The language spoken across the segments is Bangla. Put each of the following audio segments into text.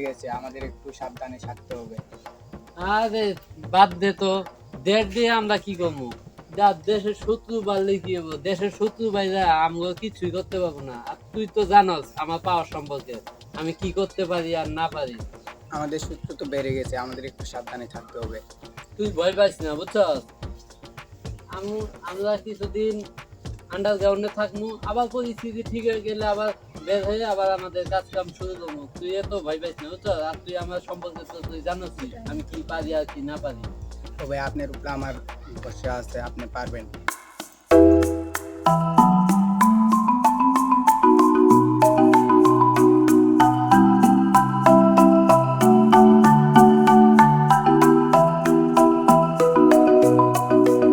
গেছে আমাদের একটু সাবধানে থাকতে হবে। আরে বাদ দে তো দেশ দিয়ে আমরা কি করব? যা দেশের শত্রু বাড়লে কি হব? দেশের শত্রু বাইরে আমরা কিছুই করতে পারব না। আর তুই তো জানোস আমার পাওয়ার সম্পর্কে আমি কি করতে পারি আর না পারি। আমাদের সূত্র তো বেড়ে গেছে আমাদের একটু সাবধানে থাকতে হবে। তুই ভয় পাইস না বুঝছস? আম- আমরা কিছুদিন আন্ডারগ্রাউন্ডে থাকব আবার পরিস্থিতি ঠিক হয়ে গেলে আবার বের হয়ে আবার আমাদের কাজ কাম শুরু করব। তুই এত ভয় পাইস না বুঝছস আর তুই আমার সম্পর্কে তো তুই জানোস আমি কি পারি আর কি না পারি। তবে আপনার উপরে আমার ভরসা আছে আপনি পারবেন।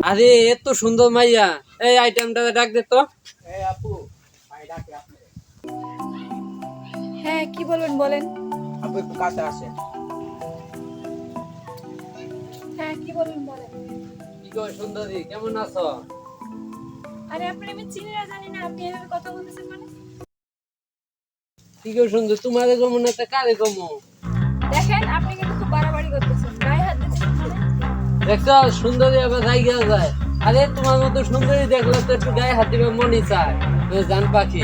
আরে এত সুন্দর মাইয়া। এই আইটেমটা ডাক দে তো। এই আপু হ্যাঁ কি বলবেন বলেন। আপু একটু কাছে আসেন। হ্যাঁ কি বলবেন বলেন। কি গো সুন্দরী কেমন আছো? আরে আপনি আমি চিনি না জানি না আপনি এভাবে কথা বলতেছেন মানে? কি গো সুন্দর তোমার কমো না তা কারে কমো দেখেন আপনি কিন্তু খুব বাড়াবাড়ি করতেছেন। গায়ে হাত মানে? দেখছ সুন্দরী আবার জায়গা যায়। আরে তোমার মতো সুন্দরী দেখলে তো একটু গায়ে হাত দিবে মনই চায়। জান পাখি।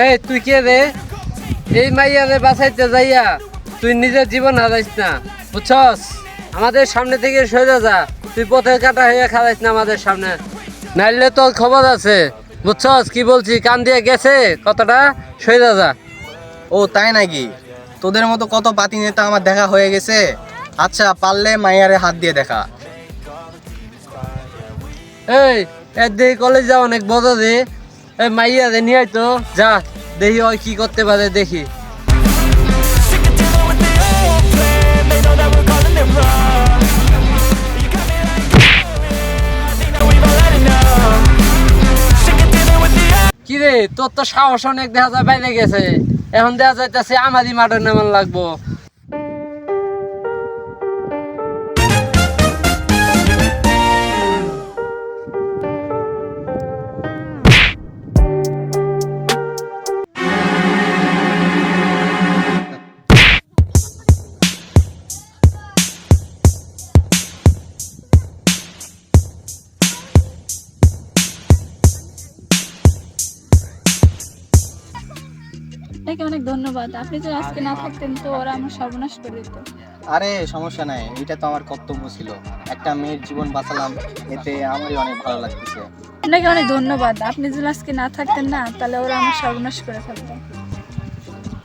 এই তুই কে রে? এই মাইয়া রে বাঁচাইতে যাইয়া তুই নিজের জীবন হারাইস না বুঝছস? আমাদের সামনে থেকে সরে যা তুই পথের কাটা হয়ে খারাইস না আমাদের সামনে। নাইলে তোর খবর আছে বুঝছস? কি বলছি কান দিয়ে গেছে? কতটা সরে যা। ও তাই নাকি? তোদের মতো কত পাতি নেতা আমার দেখা হয়ে গেছে? আচ্ছা পারলে মাইয়ারে হাত দিয়ে দেখা। এই এর দেখি কলেজ যা অনেক বড় রে। মাইয়া, দে যা, দেখি ওই কি করতে পারে, দেখি। তোর তো সাহস অনেক দেখা যায়, বাইরে গেছে। এখন দেখা যাইতেছে আমারই মাঠের এমন লাগবো। আপনাকে অনেক ধন্যবাদ। আপনি যদি আজকে না থাকতেন তো ওরা আমার সর্বনাশ করে দিত। আরে সমস্যা নাই। এটা তো আমার কর্তব্য ছিল। একটা মেয়ের জীবন বাঁচালাম এতে আমারই অনেক ভালো লাগতেছে। আপনাকে অনেক ধন্যবাদ। আপনি যদি আজকে না থাকতেন না তাহলে ওরা আমার সর্বনাশ করে ফেলতো।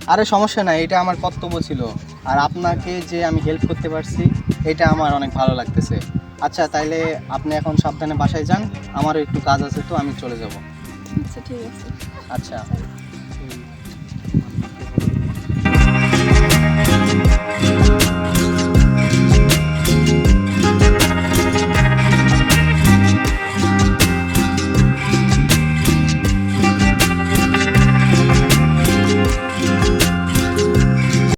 আরে সমস্যা নাই। এটা আমার কর্তব্য ছিল। আর আপনাকে যে আমি হেল্প করতে পারছি এটা আমার অনেক ভালো লাগতেছে। আচ্ছা তাইলে আপনি এখন সাবধানে বাসায় যান। আমারও একটু কাজ আছে তো আমি চলে যাব। আচ্ছা ঠিক আছে। আচ্ছা।